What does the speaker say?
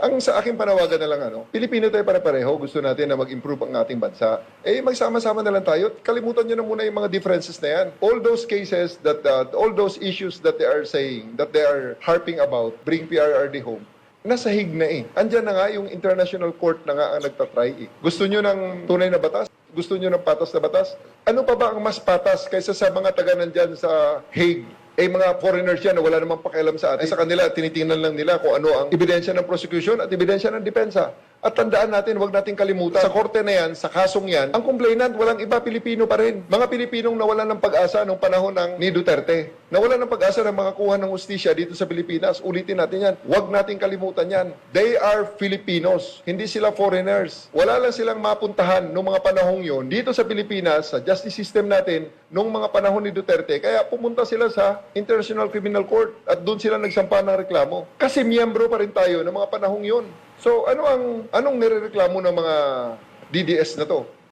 Ang sa aking panawagan na lang, ano, Pilipino tayo pare-pareho, gusto natin na mag-improve ang ating bansa. Eh, magsama-sama na lang tayo. Kalimutan nyo na muna yung mga differences na yan. All those cases that, uh, all those issues that they are saying, that they are harping about, bring PRRD home, nasa hig na eh. Andyan na nga yung international court na nga ang nagtatry eh. Gusto nyo ng tunay na batas? Gusto nyo ng patas na batas? Ano pa ba ang mas patas kaysa sa mga taga nandyan sa Hague? Eh, mga foreigners yan na wala namang pakialam sa atin. Sa kanila, tinitingnan lang nila kung ano ang ebidensya ng prosecution at ebidensya ng depensa. At tandaan natin, huwag nating kalimutan, sa korte na yan, sa kasong yan, ang complainant, walang iba, Pilipino pa rin. Mga Pilipinong nawalan ng pag-asa nung panahon ng ni Duterte. Nawalan ng pag-asa ng makakuha ng ustisya dito sa Pilipinas. Ulitin natin yan. Huwag nating kalimutan yan. They are Filipinos. Hindi sila foreigners. Wala lang silang mapuntahan nung mga panahong yon dito sa Pilipinas, sa justice system natin, nung mga panahon ni Duterte. Kaya pumunta sila sa International Criminal Court at doon sila nagsampa ng reklamo. Kasi miyembro pa rin tayo ng mga panahong yon. So ano ang anong nirereklamo ng mga DDS na to?